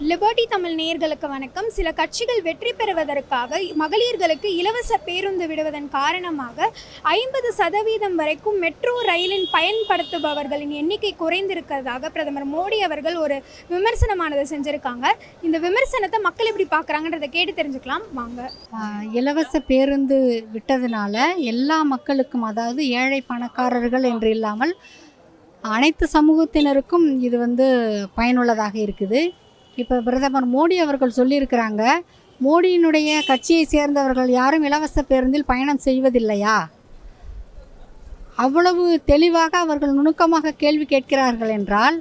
Liberty Tamil நேயர்களுக்கு வணக்கம். சில கட்சிகள் வெற்றி பெறுவதற்காக மகளிர்களுக்கு இலவச பேருந்து விடுவதன் காரணமாக ஐம்பது சதவீதம் வரைக்கும் மெட்ரோ ரயிலின் பயன்படுத்துபவர்களின் எண்ணிக்கை குறைந்திருக்கிறதாக பிரதமர் மோடி அவர்கள் ஒரு விமர்சனமானதை செஞ்சுருக்காங்க. இந்த விமர்சனத்தை மக்கள் எப்படி பார்க்குறாங்கன்றதை கேட்டு தெரிஞ்சுக்கலாம். வாங்க. இலவச பேருந்து விட்டதுனால எல்லா மக்களுக்கும் அதாவது ஏழை பணக்காரர்கள் என்று இல்லாமல் அனைத்து சமூகத்தினருக்கும் இது வந்து பயனுள்ளதாக இருக்குது. இப்போ பிரதமர் மோடி அவர்கள் சொல்லியிருக்கிறாங்க மோடியினுடைய கட்சியை சேர்ந்தவர்கள் யாரும் இலவச பேருந்தில் பயணம் செய்வதில்லையா? அவ்வளவு தெளிவாக அவர்கள் நுணுக்கமாக கேள்வி கேட்கிறார்கள் என்றால்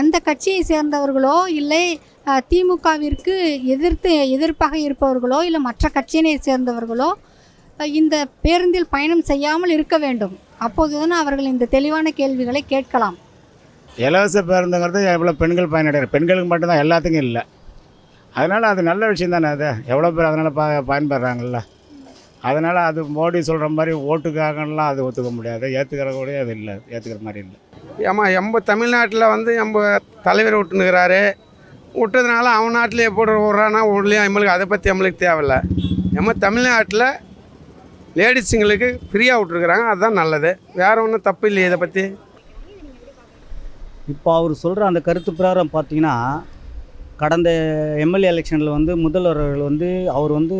அந்த கட்சியை சேர்ந்தவர்களோ இல்லை திமுகவிற்கு எதிர்த்து எதிர்ப்பாக இருப்பவர்களோ இல்லை மற்ற கட்சியினை சேர்ந்தவர்களோ இந்த பேருந்தில் பயணம் செய்யாமல் இருக்க வேண்டும். அப்போதுதான் அவர்கள் இந்த தெளிவான கேள்விகளை கேட்கலாம். இலவச பேருந்துங்கிறது எவ்வளோ பெண்கள் பயனடைகிற பெண்களுக்கு மட்டும்தான் எல்லாத்துக்கும் இல்லை. அதனால் அது நல்ல விஷயம் தானே அது? எவ்வளோ பேர் அதனால் ப பயன்படுறாங்கல்ல? அதனால் அது மோடி சொல்கிற மாதிரி ஓட்டுக்காகலாம் அது ஒத்துக்க முடியாது. ஏற்றுக்கிற கூட அது இல்லை. ஏற்றுக்கிற மாதிரி இல்லை. ஏமா எம்ப தமிழ்நாட்டில் வந்து எம்ப தலைவர் விட்டுனுக்கிறாரு விட்டதுனால அவன் நாட்டில் எப்படி விட்றானா விடலையா நம்மளுக்கு அதை பற்றி நம்மளுக்கு தேவையில்லை. நம்ம தமிழ்நாட்டில் லேடிஸுங்களுக்கு ஃப்ரீயாக விட்ருக்குறாங்க அதுதான் நல்லது. வேறு ஒன்றும் தப்பு இல்லையே இதை பற்றி இப்போ அவர் சொல்கிற அந்த கருத்து பிரகாரம் பார்த்தீங்கன்னா கடந்த எம்எல்ஏ எலெக்ஷனில் வந்து முதல்வர்கள் வந்து அவர் வந்து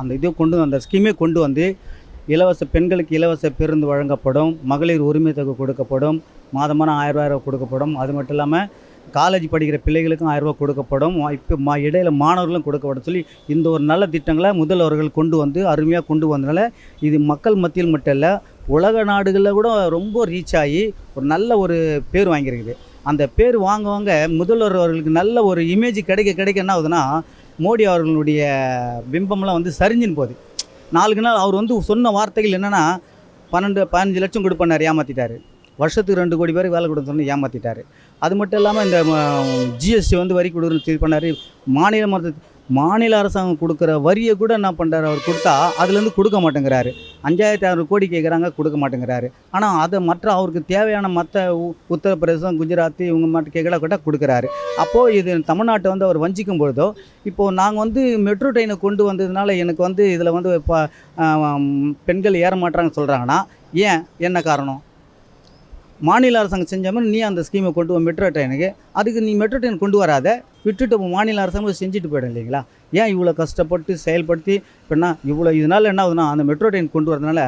அந்த இதை கொண்டு அந்த ஸ்கீமே கொண்டு வந்து இலவச பெண்களுக்கு இலவச பேருந்து வழங்கப்படும் மகளிர் உரிமை தொகை கொடுக்கப்படும் மாதமான ஆயிரம் ரூபா கொடுக்கப்படும். அது மட்டும் இல்லாமல் காலேஜ் படிக்கிற பிள்ளைகளுக்கும் ஆயிரம் கொடுக்கப்படும். இப்போ மா இடையில் மாணவர்களும் கொடுக்கப்படும் சொல்லி இந்த ஒரு நல்ல திட்டங்களை முதல்வர்கள் கொண்டு வந்து அருமையாக கொண்டு வந்தனால இது மக்கள் மத்தியில் மட்டும் இல்லை உலக நாடுகளில் கூட ரொம்ப ரீச் ஆகி ஒரு நல்ல ஒரு பேர் வாங்கியிருக்குது. அந்த பேர் வாங்குவாங்க முதல்வர் அவர்களுக்கு நல்ல ஒரு இமேஜ் கிடைக்க கிடைக்க என்ன ஆகுதுன்னா மோடி அவர்களுடைய பிம்பம்லாம் வந்து சரிஞ்சின்னு போகுது. நாளுக்கு நாள் அவர் வந்து சொன்ன வார்த்தைகள் என்னென்னா பன்னெண்டு பதினஞ்சு லட்சம் கொடுப்பேன்னாரு ஏமாற்றிட்டாரு வருஷத்துக்கு ரெண்டு கோடி பேருக்கு வேலை கொடுத்து ஏமாற்றிட்டார் அது மட்டும் இல்லாமல் இந்த ஜிஎஸ்டி வந்து வரி கொடுக்குறது இது பண்ணார். மாநில மருத்துவ மாநில அரசாங்கம் கொடுக்குற வரியை கூட என்ன பண்ணுறாரு அவர் கொடுத்தா அதுலேருந்து கொடுக்க மாட்டேங்கிறாரு. அஞ்சாயிரத்தி அறுநூறு கோடி கேட்குறாங்க கொடுக்க மாட்டேங்கிறாரு. ஆனால் அதை மற்ற அவருக்கு தேவையான மற்ற உத்தரப்பிரதேசம் குஜராத் இவங்க மட்டும் கேட்கல கூட கொடுக்குறாரு. அப்போது இது தமிழ்நாட்டை வந்து அவர் வஞ்சிக்கும் பொழுதோ இப்போது நாங்கள் வந்து மெட்ரோ ட்ரெயினை கொண்டு வந்ததுனால எனக்கு வந்து இதில் வந்து இப்போ பெண்கள் ஏற மாட்டாங்கன்னு சொல்கிறாங்கன்னா ஏன்? என்ன காரணம்? மாநில அரசாங்கம் செஞ்ச மாதிரி நீ அந்த ஸ்கீமை கொண்டு வா மெட்ரோ ட்ரெயினுக்கு அதுக்கு நீ மெட்ரோ ட்ரெயின் கொண்டு வராத. விட்டுட்டு மாநில அரசாங்கம் செஞ்சுட்டு போயிடும் இல்லைங்களா? ஏன் இவ்வளோ கஷ்டப்பட்டு செயல்படுத்தி இப்போ என்ன இவ்வளோ இதனால் என்ன ஆகுதுன்னா அந்த மெட்ரோ ட்ரெயின் கொண்டு வரதுனால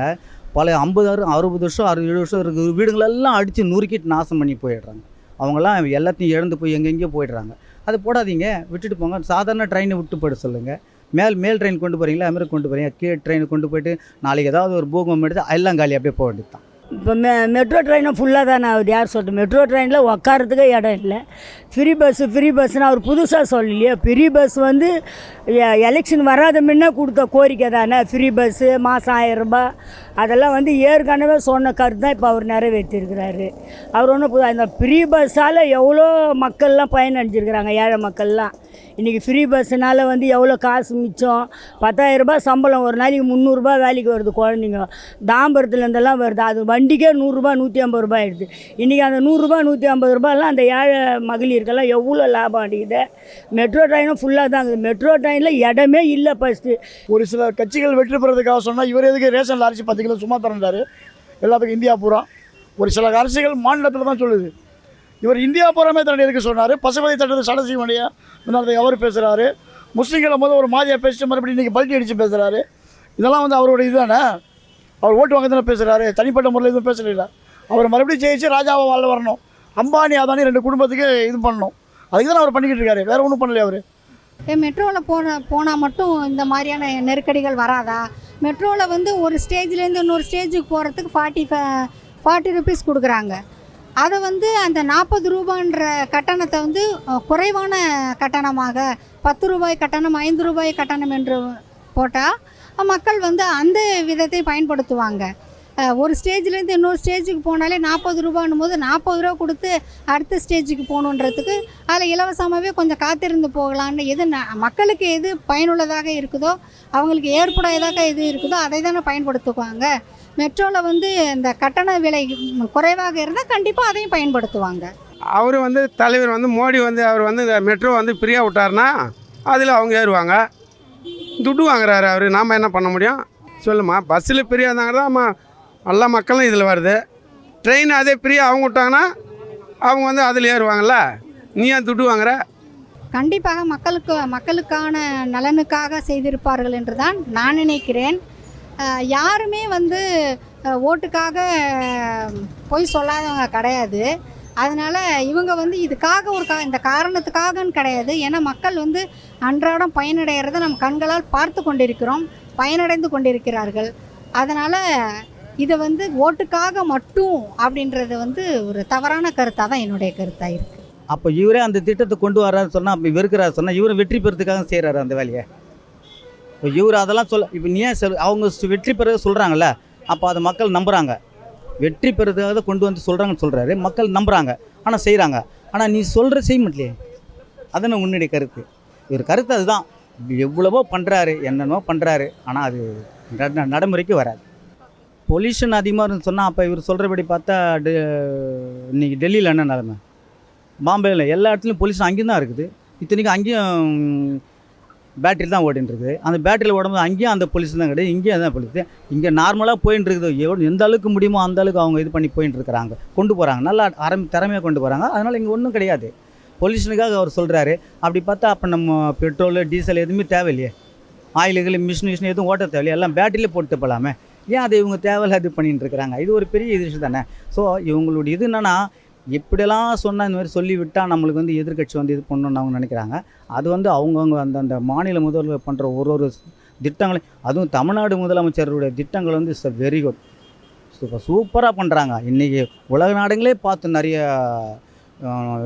பல ஐம்பது அறுபது வருஷம் அறுபது ஏழு வருஷம் இருக்குது வீடுங்களெல்லாம் அடித்து நூறுக்கிட்டு நாசம் பண்ணி போயிடுறாங்க. அவங்களாம் எல்லாத்தையும் இழந்து போய் எங்கெங்கேயோ போயிடுறாங்க. அது போடாதீங்க. விட்டுட்டு போங்க. சாதாரண ட்ரெயினை விட்டு போயிட சொல்லுங்கள் மேல் மேல் ட்ரெயின் கொண்டு போகிறீங்களா அதுமாதிரி கொண்டு போகிறீங்க கீழே ட்ரெயினை கொண்டு போயிட்டு நாளைக்கு ஏதாவது ஒரு பூகம்பம் எடுத்து எல்லாம் காலி அப்படியே போக வேண்டியது தான் இப்போ மெ மெட்ரோ ட்ரெயினும் ஃபுல்லாக தானே அவர் யார் சொல்கிறது மெட்ரோ ட்ரெயினில் உக்காரத்துக்கே இடம் இல்லை. ஃப்ரீ பஸ்ஸு ஃப்ரீ பஸ்ஸுன்னு அவர் புதுசாக சொல்லலையே. ஃப்ரீ பஸ் வந்து எலெக்ஷன் வராத முன்னே கொடுத்த கோரிக்கை தானே. ஃப்ரீ பஸ்ஸு மாதம் ஆயிரரூபா ரூபாய். அதெல்லாம் வந்து ஏற்கனவே சொன்ன கருத்து தான் இப்போ அவர் நிறைவேற்றிருக்கிறாரு. அவர் ஒன்றும் புது இந்த ஃப்ரீ பஸ்ஸால் எவ்வளோ மக்கள்லாம் பயனடைஞ்சிருக்கிறாங்க ஏழை மக்கள்லாம். இன்றைக்கி ஃப்ரீ பஸ்ஸுனால வந்து எவ்வளோ காசு மிச்சம்? பத்தாயிரரூபா ரூபாய் சம்பளம். ஒரு நாளைக்கு முந்நூறுரூபா வேலைக்கு வருது குழந்தைங்க. தாம்பரத்துலேருந்தெல்லாம் வருது. அது வண்டிக்கே நூறுரூபா நூற்றி ஐம்பது ரூபாய் ஆயிடுது. இன்றைக்கி அந்த நூறுரூபா நூற்றி ஐம்பது ரூபாயெல்லாம் அந்த ஏழை மகளிருக்கெல்லாம் எவ்வளோ லாபம் அடிக்குது? மெட்ரோ ட்ரெயினும் ஃபுல்லாக தான் இருக்குது. மெட்ரோ ட்ரெயினில் இடமே இல்லை ஃபஸ்ட்டு ஒரு சில கட்சிகள் வெற்றி பெறதுக்காக சொன்னால் இவர் எதுக்கு ரேஷன் அரிசி பத்து கிலோ சும்மா திறந்தார் எல்லாத்துக்கும் இந்தியா பூரா. ஒரு சில அரசுகள் மாநிலத்தில் தான் சொல்லுது. இவர் இந்தியா பூராமே தண்ணி இருக்கு சொன்னார்? பசுபதி தட்டத்தை சடை செய்ய முடியா முன்னாடி அவர் பேசுகிறாரு முஸ்லீம்களை முதல் ஒரு மாதிரியாக பேசிட்டு மறுபடியும் இன்றைக்கி பல்ட்டி அடித்து பேசுகிறாரு இதெல்லாம் வந்து அவரோட இதுதானே? அவர் ஓட்டு வாங்க தானே பேசுகிறாரு தனிப்பட்ட முறையில் எதுவும் பேசலையில. அவர் மறுபடியும் ஜெயிச்சு ராஜாவை வாழ வரணும். அம்பானி அதானி ரெண்டு குடும்பத்துக்கு இது பண்ணணும். அதுக்கு தான் அவர் பண்ணிக்கிட்டு இருக்காரு. வேறு ஒன்றும் பண்ணலையே அவர்? மெட்ரோவில் போன போனால் மட்டும் இந்த மாதிரியான நெருக்கடிகள் வராதா? மெட்ரோவில் வந்து ஒரு ஸ்டேஜ்லேருந்து இன்னொரு ஸ்டேஜுக்கு போகிறதுக்கு ஃபார்ட்டி ஃபார்ட்டி ருபீஸ் கொடுக்குறாங்க. அதை வந்து அந்த நாற்பது ரூபான்ற கட்டணத்தை வந்து குறைவான கட்டணமாக பத்து ரூபாய் கட்டணம் ஐந்து ரூபாய் கட்டணம் என்று போட்டால் மக்கள் வந்து அந்த விதத்தை பயன்படுத்துவாங்க. ஒரு ஸ்டேஜ்லேருந்து இன்னொரு ஸ்டேஜுக்கு போனாலே நாற்பது ரூபான்னும் போது நாற்பது ரூபா கொடுத்து அடுத்த ஸ்டேஜுக்கு போகணுன்றதுக்கு அதில் இலவசமாகவே கொஞ்சம் காத்திருந்து போகலான்னு எது ந- மக்களுக்கு எது பயனுள்ளதாக இருக்குதோ அவங்களுக்கு ஏற்புடையதாக எது இருக்குதோ அதை தானே பயன்படுத்துவாங்க. மெட்ரோவில் வந்து இந்த கட்டண விலை குறைவாக இருந்தால் கண்டிப்பாக அதையும் பயன்படுத்துவாங்க. அவர் வந்து தலைவர் வந்து மோடி வந்து அவர் வந்து இந்த மெட்ரோ வந்து ஃப்ரீயாக விட்டாருன்னா அதில் அவங்க ஏறுவாங்க. துட்டு வாங்குறாரு அவர். நாம் என்ன பண்ண முடியும்? சொல்லுமா பஸ்ஸில் ஃப்ரீயாக இருந்தாங்கன்னா எல்லா மக்களும் இதில் வருது. ட்ரெயின் அதே ஃப்ரீயாக அவங்க விட்டாங்கன்னா அவங்க வந்து அதில் ஏறுவாங்கல்ல? நீ ஏன் துட்டு வாங்குற? கண்டிப்பாக மக்களுக்கு மக்களுக்கான நலனுக்காக செய்திருப்பார்கள் என்று தான் நான் நினைக்கிறேன். யாருமே வந்து ஓட்டுக்காக போய் பொய் சொல்லாதவங்க கிடையாது. அதனால் இவங்க வந்து இதுக்காக ஒரு கா இந்த காரணத்துக்காகன்னு கிடையாது. ஏன்னா மக்கள் வந்து அன்றாடம் பயனடைகிறத நம் கண்களால் பார்த்து கொண்டிருக்கிறோம் பயனடைந்து கொண்டிருக்கிறார்கள். அதனால் இதை வந்து ஓட்டுக்காக மட்டும் அப்படின்றது வந்து ஒரு தவறான கருத்தாக தான் என்னுடைய கருத்தாக இருக்குது அப்போ இவரே அந்த திட்டத்தை கொண்டு வரான்னு சொன்னால் அப்போ வெறுக்கிறாரு சொன்னால் இவரும் வெற்றி பெறதுக்காக செய்கிறாரு அந்த வேலையை. இப்போ இவர் அதெல்லாம் சொல்ல இப்போ நீ ஏன் சொல் அவங்க வெற்றி பெற சொல்கிறாங்கல்ல அப்போ அதை மக்கள் நம்புகிறாங்க வெற்றி பெறதுக்காக தான் கொண்டு வந்து சொல்கிறாங்கன்னு சொல்கிறாரு மக்கள் நம்புகிறாங்க ஆனால் செய்கிறாங்க ஆனால் நீ சொல்கிற செய்ய மாட்டலையே அதானே உன்னுடைய கருத்து. இவர் கருத்து அதுதான். எவ்வளவோ பண்ணுறாரு என்னென்னவோ பண்ணுறாரு ஆனால் அது நடைமுறைக்கு வராது. பொல்யூஷன் அதிகமாக இருந்து சொன்னால் அப்போ இவர் சொல்கிறபடி பார்த்தா டெ- இன்னைக்கு டெல்லியில் என்ன நிலமை பாம்பேயில் எல்லா இடத்துலையும் பொல்யூஷன் அங்கேயும் தான் இருக்குது. இத்தனைக்கும் அங்கேயும் பேட்டரி தான் ஓடின்னு இருக்குது அந்த பேட்டரியில் ஓடும்போது அங்கேயும் அந்த பொல்யூஷன் தான் கிடையாது இங்கேயும் தான் பொல்யூஷன் இங்கே நார்மலாக போயின்னு இருக்குது எவ்வளோ எந்த அளவுக்கு முடியுமோ அந்த அளவுக்கு அவங்க இது பண்ணி போயின்னு இருக்கிறாங்க கொண்டு போகிறாங்க நல்லா அரம் திறமையாக கொண்டு போகிறாங்க அதனால் இங்கே ஒன்றும் கிடையாது. பொல்யூஷனுக்காக அவர் சொல்கிறாரு அப்படி பார்த்தா அப்போ நம்ம பெட்ரோலு டீசல் எதுவுமே தேவையில்லையே. ஆயிலுகள் மிஷின் மிஷின் எதுவும் ஓட்ட தேவையில்லையே. எல்லாம் பேட்டரியிலே போட்டு போகலாமே ஏன் அதை இவங்க தேவையில்லாது பண்ணிட்டு இருக்கிறாங்க? இது ஒரு பெரிய இது தானே? ஸோ இவங்களுடைய இது என்னன்னா எப்படியெல்லாம் சொன்னால் இந்த மாதிரி சொல்லிவிட்டால் நம்மளுக்கு வந்து எதிர்க்கட்சி வந்து இது பண்ணணும்னு அவங்க நினைக்கிறாங்க. அது வந்து அவங்கவுங்க அந்த அந்த மாநில முதல்வர் பண்ணுற ஒரு ஒரு திட்டங்களையும் அதுவும் தமிழ்நாடு முதலமைச்சருடைய திட்டங்கள் வந்து இட்ஸ் வெரி குட் சூப்பர் சூப்பராக பண்ணுறாங்க இன்றைக்கி உலக நாடுங்களே பார்த்து நிறைய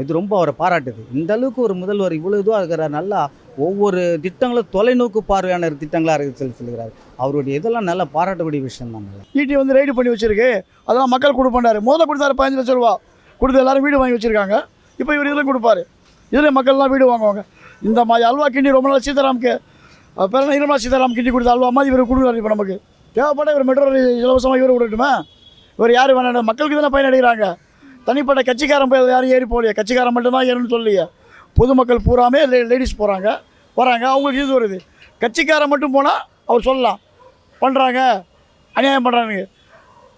இது ரொம்ப அவரை பாராட்டுது. இந்த அளவுக்கு ஒரு முதல்வர் இவ்வளோ இதுவாக இருக்கிறார் நல்லா ஒவ்வொரு திட்டங்களும் தொலைநோக்கு பார்வையான திட்டங்களாக இருக்குது சொல்லி சொல்லுகிறார். அவருடைய இதெல்லாம் நல்லா பாராட்டக்கூடிய விஷயம் தான் ஈட்டி வந்து ரைடு பண்ணி வச்சிருக்கு. அதெல்லாம் மக்கள் கொடுப்பாரு முதல்ல கொடுத்தாரு பதினஞ்சு லட்சம் ரூபா. கொடுத்து எல்லாரும் வீடு வாங்கி வச்சிருக்காங்க. இப்போ இவர் இதில் கொடுப்பாரு. இதில் மக்கள்லாம் வீடு வாங்குவாங்க. இந்த மாதிரி அல்வா கிண்டி ரொம்ப நாள் சீதாராமுக்கு பிறந்த நிர்மலா சீதாராம் கிண்டி கொடுத்த அல்வா மாதிரி இவர் கொடுக்குறாரு இப்போ நமக்கு. தேவைப்பட்ட இவர் மெட்ரோ இலவசமாக இவர் விடட்டுமா? இவர் யார் வேணாம் மக்களுக்கு தானே பயனடைகிறாங்க. தனிப்பட்ட கட்சிக்காரன் போய் யாரும் ஏறி போகலையே. கட்சிக்காரன் மட்டும்தான் ஏறுன்னு சொல்லியே பொதுமக்கள் பூராமே லே லேடிஸ் போகிறாங்க வராங்க. அவங்களுக்கு இது வருது கட்சிக்காரன் மட்டும் போனால் அவர் சொல்லலாம். பண்ணுறாங்க அநியாயம் பண்ணுறாங்க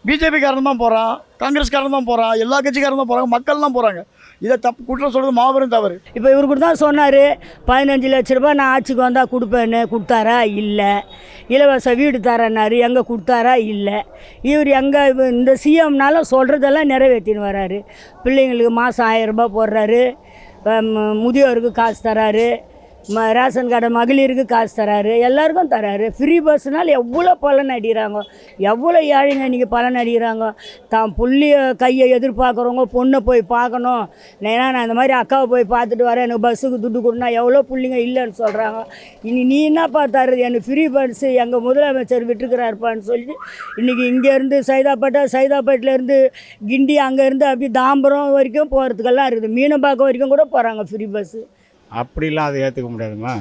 பிஜேபிக்காரன் தான் போகிறான் காங்கிரஸ்காரன் தான் போகிறான் எல்லா கட்சிக்காரன் தான் போகிறாங்க மக்கள் தான் போகிறாங்க இதை தப்பு குற்றம் சொல்கிறது மாபெரும் தவறு. இப்போ இவர் கூட தான் சொன்னார் பதினஞ்சு லட்ச ரூபாய் நான் ஆட்சிக்கு வந்தால் கொடுப்பேன்னு. கொடுத்தாரா? இல்லை. இலவச வீடு தரேன்னாரு. எங்கே கொடுத்தாரா? இல்லை. இவர் எங்கே இந்த சிஎம்னால சொல்கிறதெல்லாம் நிறைவேற்றின்னு வராரு. பிள்ளைங்களுக்கு மாதம் ஆயிரம் ரூபாய் போடுறாரு. முதியோருக்கு காசு தராரு. ம ரேஷன் கடை மகளிருக்கு காசு தராரு எல்லாருக்கும் தராரு. ஃப்ரீ பஸ்னால் எவ்வளோ பலன் அடிக்கிறாங்க? எவ்வளோ ஏழைங்க இன்றைக்கி பலன் அடிக்கிறாங்க? தான் புள்ளிய கையை எதிர்பார்க்குறவங்க பொண்ணை போய் பார்க்கணும். ஏன்னா நான் இந்த மாதிரி அக்காவை போய் பார்த்துட்டு வரேன். எனக்கு பஸ்ஸுக்கு துட்டு கொடுனா எவ்வளோ பிள்ளைங்க இல்லைன்னு சொல்கிறாங்க இனி நீ என்னப்பா தர்றது? எனக்கு ஃப்ரீ பஸ்ஸு எங்கள் முதலமைச்சர் விட்டுருக்கிறாருப்பான்னு சொல்லிட்டு இன்றைக்கி இங்கேருந்து சைதாப்பேட்டை சைதாப்பேட்டிலேருந்து கிண்டி அங்கேருந்து அப்படி தாம்பரம் வரைக்கும் போகிறதுக்கெல்லாம் இருக்குது. மீனம்பாக்கம் வரைக்கும் கூட போகிறாங்க ஃப்ரீ பஸ்ஸு அப்படிலாம் அதை ஏற்றுக்க முடியாதுமா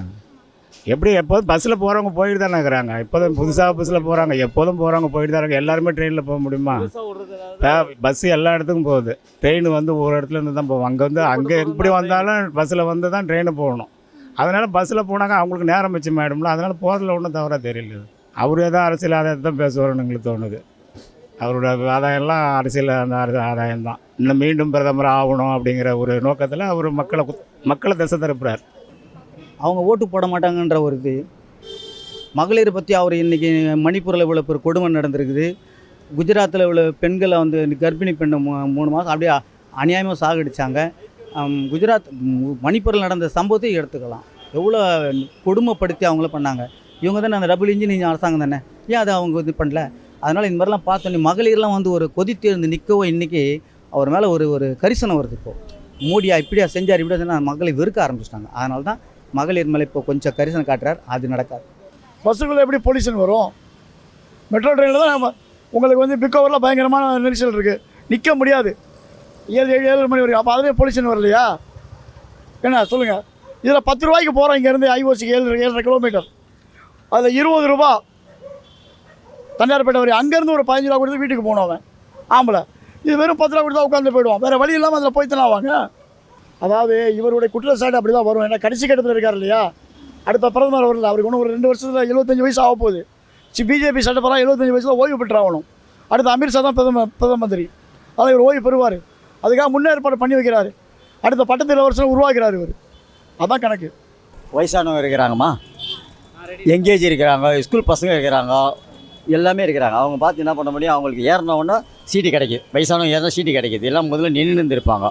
எப்படி எப்போதும் பஸ்ஸில் போகிறவங்க போயிட்டு தானே இருக்கிறாங்க. இப்போதும் புதுசாக பஸ்ஸில் போகிறாங்க எப்போதும் போகிறவங்க போயிட்டு தான் இருக்காங்க. எல்லாருமே ட்ரெயினில் போக முடியுமா? பஸ்ஸு எல்லா இடத்துக்கும் போகுது. ட்ரெயின் வந்து ஒரு இடத்துல இருந்து தான் போவோம் அங்கே வந்து அங்கே எப்படி வந்தாலும் பஸ்ஸில் வந்து தான் ட்ரெயினு போகணும். அதனால் பஸ்ஸில் போனாங்க அவங்களுக்கு நேரம் மிச்சமாயிடும்ல. அதனால் போகிறதுல ஒன்றும் தவறாக தெரியல. அவர் ஏதோ அரசியல் ஆதாயத்தை தான் பேசுவார்னு எங்களுக்கு தோணுது. அவரோட ஆதாயம்லாம் அரசியல் அந்த அரசு ஆதாயம் தான் இன்னும் மீண்டும் பிரதமர் ஆகணும் அப்படிங்கிற ஒரு நோக்கத்தில் அவர் மக்களை மக்களை திசை திருப்புறார். அவங்க ஓட்டு போட மாட்டாங்கன்ற ஒரு இது. மகளிர் பற்றி அவர் இன்றைக்கி மணிப்பூரில் இவ்வளோ பேர் கொடுமை நடந்திருக்குது. குஜராத்தில் இவ்வளோ பெண்களை வந்து கர்ப்பிணி பெண்ணை மூணு மாதம் அப்படியே அநியாயமாக சாகடிச்சாங்க. குஜராத் மணிப்பூரில் நடந்த சம்பவத்தை எடுத்துக்கலாம். எவ்வளோ கொடுமைப்படுத்தி அவங்கள பண்ணாங்க. இவங்க தானே அந்த டபுள் இன்ஜின் அரசாங்கம் தானே? ஏன் அதை அவங்க இது பண்ணல? அதனால் இந்த மாதிரிலாம் பார்த்தோன்னே மகளிர்லாம் வந்து ஒரு கொதித்து எழுந்து நிற்கவோ இன்றைக்கி அவர் மேலே ஒரு ஒரு கரிசனம் வருது இப்போது மோடியா இப்படியா செஞ்சார் இப்படியா செஞ்சார் மக்களை வெறுக்க ஆரம்பிச்சிட்டாங்க. அதனால தான் மகளிர் மேலே இப்போ கொஞ்சம் கரிசனம் காட்டுறார். அது நடக்காது. பஸ்ஸுக்குள்ளே எப்படி பொல்யூஷன் வரும்? மெட்ரோ ட்ரெயினில் தான் நம்ம உங்களுக்கு வந்து பிக் ஓவரில் பயங்கரமான நெரிசல் இருக்குது நிற்க முடியாது. ஏழு ஏழு ஏழு மணி வரைக்கும். அப்போ அதுவே பொல்யூஷன் வரலையா? என்ன சொல்லுங்கள் இதில் பத்து ரூபாய்க்கு போகிறோம் இங்கேருந்து ஐஓசிக்கு ஏழு ஏழரை கிலோமீட்டர் அதில் இருபது ரூபா தஞ்சாவூர்பேட்டை வரையும் அங்கேருந்து ஒரு பதினஞ்சு ரூபா கொடுத்து வீட்டுக்கு போகணும் அவன். ஆம்பளை. இது வெறும் பத்து ரூபா கொடுத்தா உட்காந்து போயிடுவான். வேறு வழி இல்லாமல் அதில் போய் வாங்க அதாவது இவருடைய குற்றச்சாட்டு அப்படி தான் வரும். ஏன்னா கடைசி கட்டத்தில் இருக்கார் இல்லையா? அடுத்த பிரதமர் வரல அவருக்கு இன்னும் ஒரு ரெண்டு வருஷத்தில் எழுபத்தஞ்சு வயசு ஆக போகுது. சி பிஜேபி சட்டப்பெல்லாம் எழுபத்தஞ்சு வயசில் ஓய்வு பெற்றாகணும் அடுத்து அமித்ஷா தான் பிரதம பிரதம மந்திரி. அதை இவர் ஓய்வு பெறுவார். அதுக்காக முன்னேற்பாடு பண்ணி வைக்கிறாரு. அடுத்த பட்டத்து இளவரசனை உருவாக்குறார் இவர். அதான் கணக்கு. வயசானவங்க இருக்கிறாங்கம்மா. எங்கேஜ் இருக்கிறாங்க ஸ்கூல் பசங்க இருக்கிறாங்க. எல்லாமே இருக்கிறாங்க. அவங்க பார்த்து என்ன பண்ண முடியும்? அவங்களுக்கு ஏறினவுடனே சீட்டு கிடைக்குது. வயசானவங்க ஏறினா சீட்டு கிடைக்குது. எல்லாம் முதல்ல நின்று இருந்திருப்பாங்க.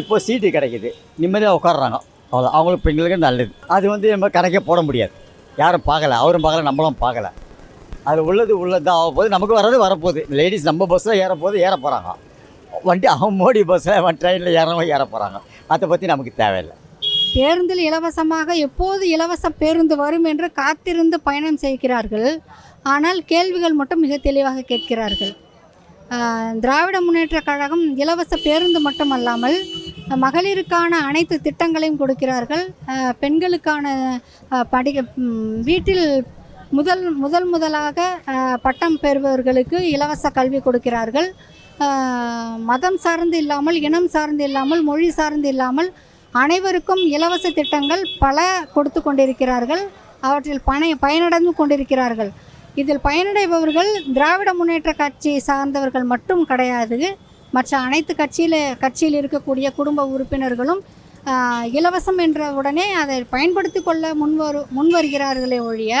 இப்போ சீட்டு கிடைக்குது. நிம்மதியாக உட்காடுறாங்க அவ்வளோ அவங்களுக்கு பெண்களுக்கு நல்லது. அது வந்து நம்ம கணக்கே போட முடியாது. யாரும் பார்க்கல. அவரும் பார்க்கல. நம்மளும் பார்க்கல. அது உள்ளது உள்ளது தான் ஆக போகுது நமக்கு வர்றது வரப்போகுது. லேடிஸ் நம்ம பஸ்ஸில் ஏற போகுது ஏற போகிறாங்க வண்டி அவன் மோடி பஸ்ஸில் ட்ரெயினில் ஏறவங்க ஏற போகிறாங்க அதை பற்றி நமக்கு தேவையில்லை. பேருந்தில் இலவசமாக எப்போது இலவச பேருந்து வரும் என்று காத்திருந்து பயணம் செய்கிறார்கள்? ஆனால் கேள்விகள் மட்டும் மிக தெளிவாக கேட்கிறார்கள். திராவிட முன்னேற்றக் கழகம் இலவச பேருந்து மட்டுமல்லாமல் மகளிருக்கான அனைத்து திட்டங்களையும் கொடுக்கிறார்கள். பெண்களுக்கான படி வீட்டில் முதல் முதல் முதலாக பட்டம் பெறுபவர்களுக்கு இலவச கல்வி கொடுக்கிறார்கள். மதம் சார்ந்து இல்லாமல் இனம் சார்ந்து இல்லாமல் மொழி சார்ந்து இல்லாமல் அனைவருக்கும் இலவச திட்டங்கள் பல கொடுத்து கொண்டிருக்கிறார்கள். அவற்றில் பண பயனடைந்து கொண்டிருக்கிறார்கள். இதில் பயனடைபவர்கள் திராவிட முன்னேற்ற கட்சியை சார்ந்தவர்கள் மட்டும் கிடையாது. மற்ற அனைத்து கட்சியில் கட்சியில் இருக்கக்கூடிய குடும்ப உறுப்பினர்களும் இலவசம் என்ற உடனே அதை பயன்படுத்தி கொள்ள முன்வரு முன்வருகிறார்களே ஒழிய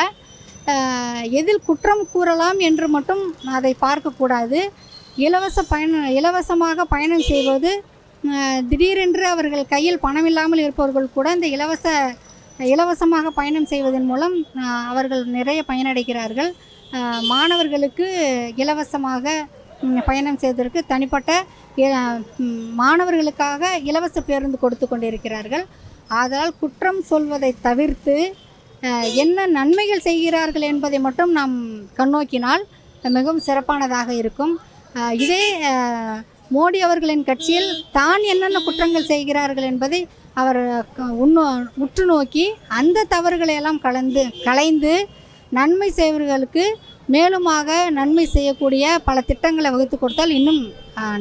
எதில் குற்றம் கூறலாம் என்று மட்டும் அதை பார்க்கக்கூடாது இலவச பயண இலவசமாக பயணம் செய்வது திடீரென்று அவர்கள் கையில் பணம் இல்லாமல் இருப்பவர்கள் கூட இந்த இலவச இலவசமாக பயணம் செய்வதன் மூலம் அவர்கள் நிறைய பயனடைகிறார்கள். மாணவர்களுக்கு இலவசமாக பயணம் செய்வதற்கு தனிப்பட்ட மாணவர்களுக்காக இலவச பேருந்து கொடுத்து கொண்டிருக்கிறார்கள். ஆதலால் குற்றம் சொல்வதை தவிர்த்து என்ன நன்மைகள் செய்கிறார்கள் என்பதை மட்டும் நாம் கண்ணோக்கினால் மிகவும் சிறப்பானதாக இருக்கும். இதே மோடி அவர்களின் கட்சியில் தான் என்னென்ன குற்றங்கள் செய்கிறார்கள் என்பதை அவர் க- உன்னு உற்று நோக்கி அந்த தவறுகளை எல்லாம் கலந்து கலைந்து நன்மை செய்வர்களுக்கு மேலுமாக நன்மை செய்யக்கூடிய பல திட்டங்களை வகுத்து கொடுத்தால் இன்னும்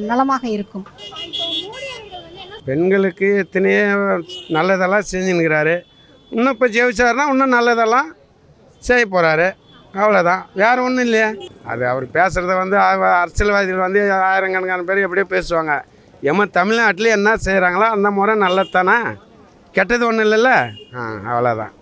நலமாக இருக்கும். பெண்களுக்கு எத்தனையோ நல்லதெல்லாம் செஞ்சுன்னுக்கிறாரு. இன்னும் இப்போ ஜெயிச்சார்னா இன்னும் நல்லதெல்லாம் செய்ய போகிறாரு அவ்வளோதான் வேறு ஒன்றும் இல்லையா. அது அவர் பேசுகிறத வந்து அரசியல்வாதிகள் வந்து ஆயிரக்கணக்கான பேர் எப்படியோ பேசுவாங்க. எம்ம தமிழ்நாட்டில் என்ன செய்கிறாங்களோ அந்த முறை நல்லது தானே கெட்டது ஒன்றும் இல்லைல்ல? ஆ அவ்வளோதான்